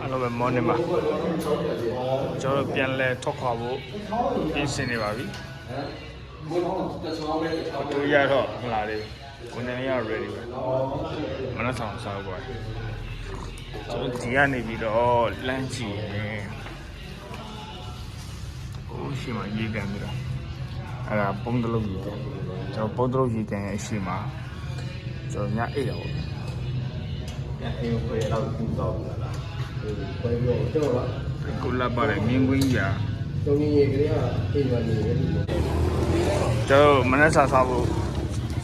အားလုံးပဲ morning မှာကျွန်တော်တို့ပြန်လဲထွက်ခွာဖို့ပြင်ဆင်နေပါပြီတို့ရတော့မလာသေးဘူးကိုနေရ ready ပဲမနက်ဆောင်စားဖို့ကျွန်တော်ဒီကနေပြီးတော့လမ်းကြည့်ရင်ဟိုရှိမှရေးကန်ပြီးတော့အဲ့ဒါပုံတလုံးရေးကန်ကျွန်တော်ပုံတလုံးရေးကန်ရဲ့အရှိမှာကျွန်တော်ညအိတ်ရပါဘူးအိမ်ကိုတော့ပူတော့လာလား ဟိုပွဲပြောတော့ကိုလာပါတယ်မြင်းကွင်းကြီးရာတုံးကြီးကလေးကအိမ်မှာနေတယ်လို့ကျွန်တော်မနက်စာစားဖို့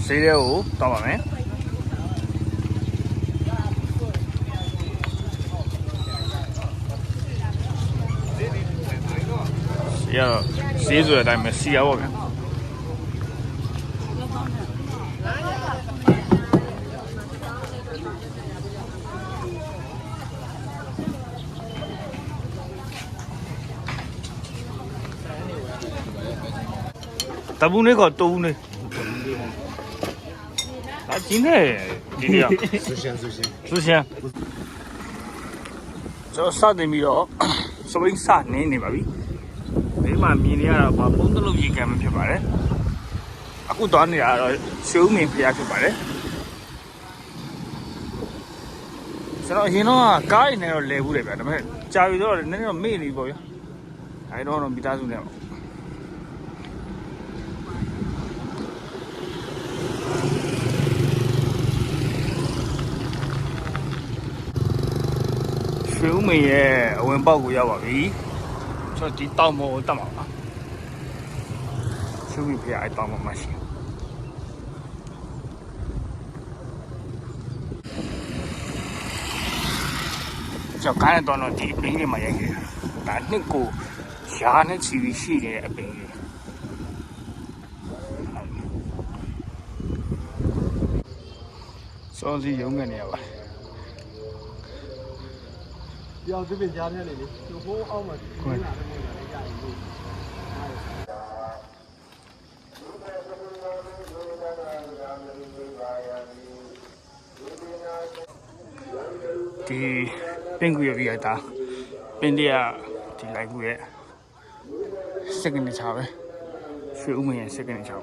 ဈေးထဲကိုတောင်းပါမယ်စီရတော့ဈေးဆိုတဲ့အတိုင်းပဲစီရပါဗျာ တပူနေကတူနေအကျင်းနေဒီနေ့ဆူရှင်ဆူရှင်သူရှင်ကျွန်တော်စတင်ပြီးတော့စပိန်စနေနေပါပြီဒီမှာမြင်နေရတာဘာပုံတလုံးရေကံမဖြစ်ပါတယ်အခုသွားနေတာကတော့ရှိုးမင်းဖျားဖြစ်ပါတယ်ကျွန်တော်အရင်တော့ကားရည်နဲ့တော့လဲဘူးတယ်ဗျာဒါပေမဲ့ကြာပြီတော့နည်းနည်းတော့မေ့နေပြီပေါ့ဗျာအဲဒီတော့တော့မိသားစုနဲ့ ရွှေဦးမင်းရဲ့အဝင်ပေါက်ကိုရောက်ပါပြီကျွန်တော်ဒီတောင်ပေါ်ကိုတက်မှာပါရွှေဦးမင်းဖျားအဲတောင်ပေါ်မှာရှိတယ်ကျွန်တော်ကားနဲ့တော့တော့ဒီအပင်းလေးမှာရိုက်ခဲ့တာဒါနှစ်ကိုရှားနဲ့ချီပြီးရှိနေတဲ့အပင်းလေးစောစီရုံးကနေရပါ ပြောင်းသူပြင်ကြားနေလေလေသူဟိုးအောက်မှာဒီကလာတယ်ကြာပြီဒီပင်ကူရပြီးတာပင်တရဒီလိုက်ကူရဲ့စက္ကန့်ချာပဲရွှေဦးမင်းရဲ့စက္ကန့်ချာ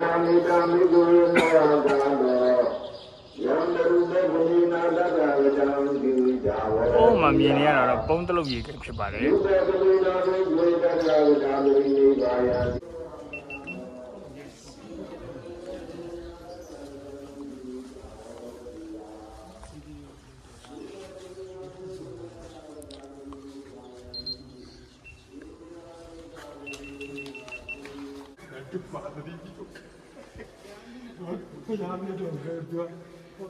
ကာမိကာမိကိုမောဟကံတော်ယံရူ ပဝိနာတတဝတံဒီဇာဝ။အိုးမှမြင်နေရတာတော့ပုံတလုတ်ရေကန်ဖြစ်ပါတယ်ရူပဝိနာသိဝေတတဝတံမိနိဗ္ဗာယံဖျားနေတော့ပြောဒီစင်က ဒီ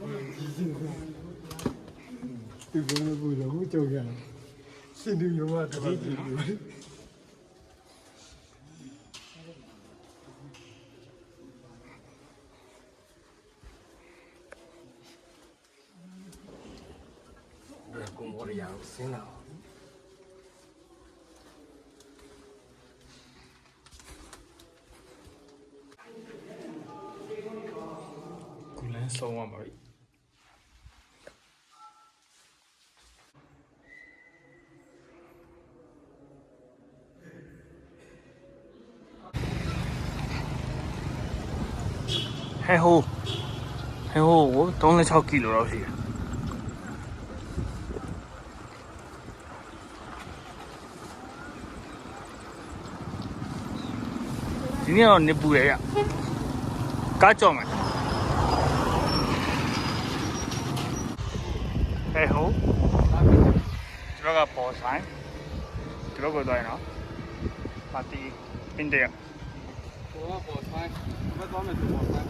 ဘယ်လိုဘူးလို့ကြောက်ရအောင်စင်ဒီရောတတိတိကိုမော်ရရဆင်းလာကုလ ဆုံးသွားပါပြီဟဲဟိုဟဲဟို36ကီလိုတော့ရှိတယ်ဒီနေ့တော့နေပူတယ်ရကားကြော်မယ် ဟဲ့ဟိုကျွန်တော်ကပေါ်ဆိုင်ကျွန်တော်ကတော့နော်ပါတီပင်တယ်ဟိုကပေါ်ဆိုင်မသွားမယ်သူပေါ်ဆိုင်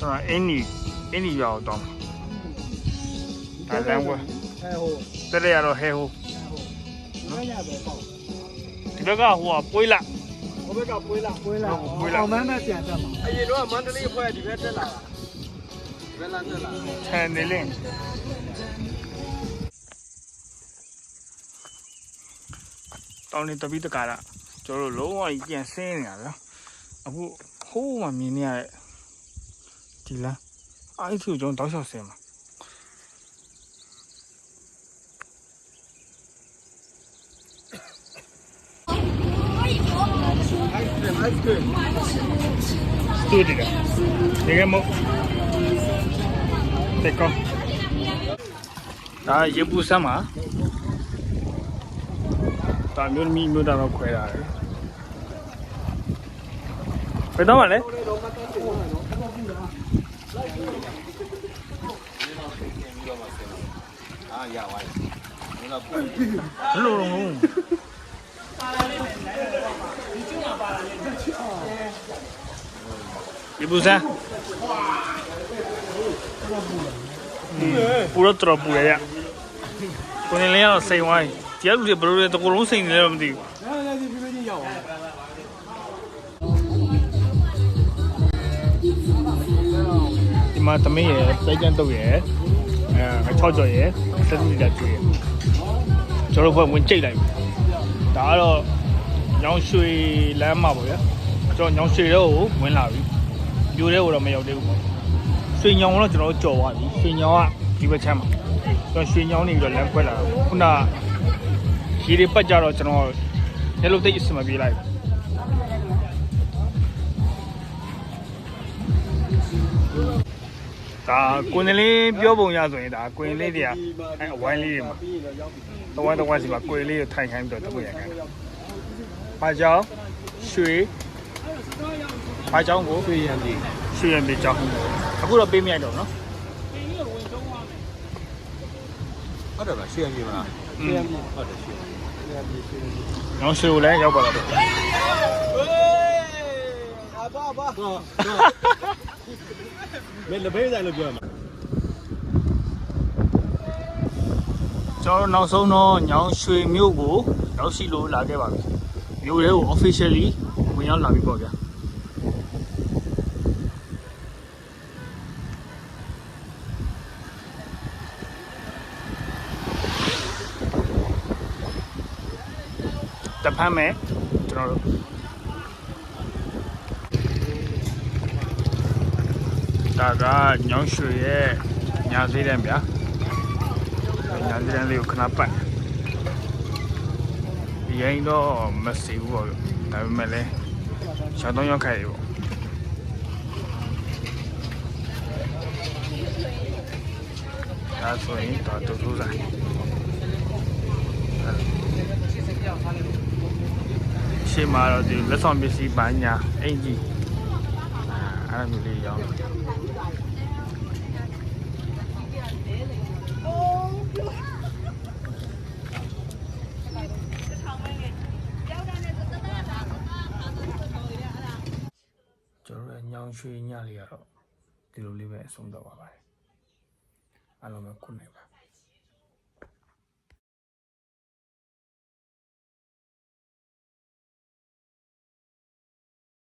ကျွန်တော်အင်းနီအင်းနီရွာကိုတောင်းဒါလမ်းကွယ်အဲဟိုတက်ရရတော့ဟဲဟိုမရပဲပေါ့ဒီဘက်ကဟိုကပွေးလာဟိုဘက်ကပွေးလာပွေးလာဟုတ်ပွေးလာအောင်မန်းနဲ့ပြန်တက်မှာအရင်တော့မန္တလေးအဖွဲ့ဒီဘက်တက်လာတာဒီဘက်လာတက်လာခြံနေလင်းတောင်းနေတပိတကာရကျွန်တော်တို့လုံးဝကြီးပြန်ဆင်းနေတာဗျာအခုဟိုးမှမြင်နေရတဲ့ ဒီလမ်းအဲ့ဒီကိုကျွန်တော်တောက်လျှောက်ဆင်းမှာတူတယ်ဒီကမောတက်ကောဒါရေပူဆမ်းမှာဒါမျိုးမီမျိုးတော့ခွဲတာလေဘယ်တော့မှလဲ အာရပါပြီဘယ်လိုလုံးရေပူဆမ်းပူတော့တော်ပူရရကိုနေလေးကတော့စိန်ဝိုင်းဒီကလူတွေဘယ်လိုလဲတကူလုံးစိန်နေလဲတော့မသိဘူးအဲ့ဒါဒီပြပြချင်းရောက်အောင် မှာသမင်းရယ်စိုက်ကြံတုပ်ရယ်အဲ6ကြော်ရယ်စက်တူလက်ကျွေးရယ်ကျွန်တော်ဘက်ဝင်ကြိတ်လိုက်ပြီဒါကတော့ညောင်ရွှေလမ်းမှာပေါ့ဗျာကျွန်တော်ညောင်ရွှေတော့ကိုဝင်လာပြီမြို့ထဲကိုတော့မရောက်သေးဘူးပေါ့ရွှေညောင်ကတော့ကျွန်တော်ကြော်သွားပြီရွှေညောင်ကဒီဘက်ချမ်းမှာကျွန်တော်ရွှေညောင်နေပြီးတော့လမ်းခွဲလာတာခုနရေတွေပတ်ကြတော့ကျွန်တော်ရဲလို့တိတ်အစမပြေးလိုက်ဘူး ဒါကိုနေလေးပြောပုံရဆိုရင်ဒါကိုရင်လေးတွေကအဲအဝိုင်းလေးတွေမှာပြီးရင်တော့ရောက်ပြီတဝိုင်းတဝိုင်းစီမှာကိုရင်လေးကိုထိုင်ခိုင်းပြီးတော့တပုတ်ရခိုင်းတယ်။ဘာကြောင့်ရွှေဘာကြောင့်ကိုပြေးရန်ဒီရွှေရံပြေကြောင့်အခုတော့ပေးမရတော့နော်ဟုတ်တယ်လားရှေ့ရန်ပြေးမလား။ရှေ့ရန်ပြေးဟုတ်တယ်ရှေ့ရန်ပြေးရှေ့ရန်ပြေးညောင်ရွှေကိုလည်းရောက်ပါတော့တယ်ဟေးအဘာဘာတော့ မင်းလဘေးဆိုင်လို့ပြောမှာ။ကျွန်တော်နောက်ဆုံးတော့ညောင်ရွှေမြို့ကိုရောက်ရှိလို့လာခဲ့ပါပြီ။မြို့ထဲကို officially ဝင်ရောက်လာပြီပေါ့ဗျာ။တဖမ်းမယ်ကျွန်တော်တို့ ဒါကညောင်ရွှေရဲ့ညာသေးတယ်ဗျာညာသေးတယ်လေးကိုခဏပတ်ရင်တော့မစီဘူးပေါ့ဒါပေမဲ့လည်းရှောင်းတော့ရောက်ခိုက်ရေပေါ့ဒါဆိုရင်တော့တူတူဆိုင်ရှေ့မှာတော့ဒီလက်ဆောင်ပစ္စည်းပညာအင်ကြီးအဲ့လိုမျိုးလေးရောင်းကျွန်တော်တို့ရဲ့ညော င်ရွှေညလေးကတော့ဒီလိုလေးပဲအဆုံးသတ်ပါပါတယ်အားလုံးပဲခုနိုင်ပါ